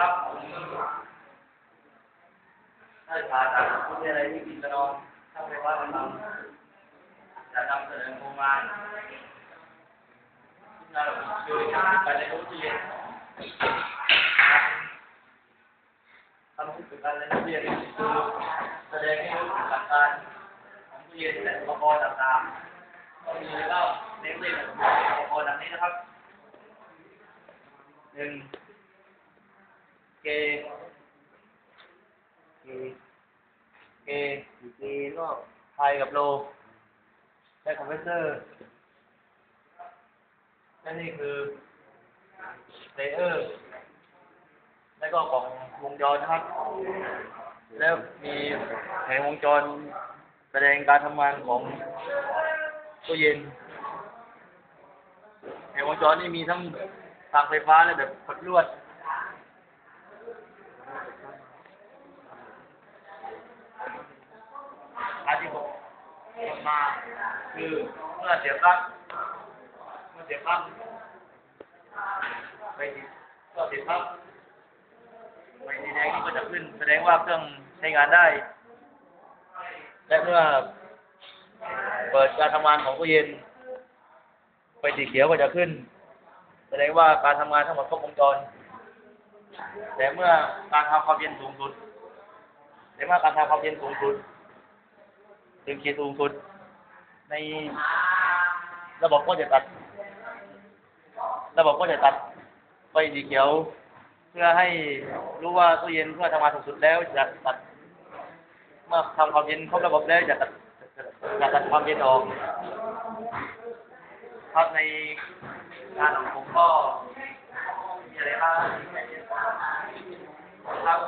ครับผมถ้าผ่านจากคุณมีอะไรที่กินจะนอนถ้าไม่ว่ากันทำจะนำเสนอโครงงานงานคือการเรียนรู้ที่เรียนทำให้เกิดการเรียนรู้ที่เรียนคือแสดงให้รู้ถึงหลักการของผู้เรียนและอุปกรณ์ต่างๆก็มีเล่าในเรื่องอุปกรณ์ดังนี้นะครับหนึ่ง เกเกเกเกก็ไทยกับโลใช้คอมเพรสเซอร์และนี่คือเลเยอร์แล้วก็กล่องวงจรนะครับ แล้วมีแผงวงจรแสดงการทำงานของตู้เย็นแผงวงจรนี่มีทั้งทางไฟฟ้าและแบบกดลวด อาที่ผมกด มาคือเมื่อเสียบปลั๊กเมื่อเสียบปลั๊กไปที่ก็เสียบปลั๊กไฟสีแดงนี่ก็จะขึ้นแสดงว่าเครื่องใช้งานได้ และเมื่อเปิดการทำงานของตู้เย็นไฟสีเขียวก็จะขึ้น แสดงว่าการทำงานทั้งหมดครบวงจร แต่เมื่อการทำความเย็นสูงสุดแต่เมื่อการทำความเย็นสูงสุด ถึงขีดสูงสุด ในระบบก็จะตัด ระบบก็จะตัดไฟสีเขียว เพื่อให้รู้ว่าตู้เย็นเพื่อทำงานสูงสุดแล้วจะตัด เมื่อทำความเย็นครบระบบแล้วจะตัดจะตัดความเย็นออกครับในงานของผมก็มีอะไรบ้างครับ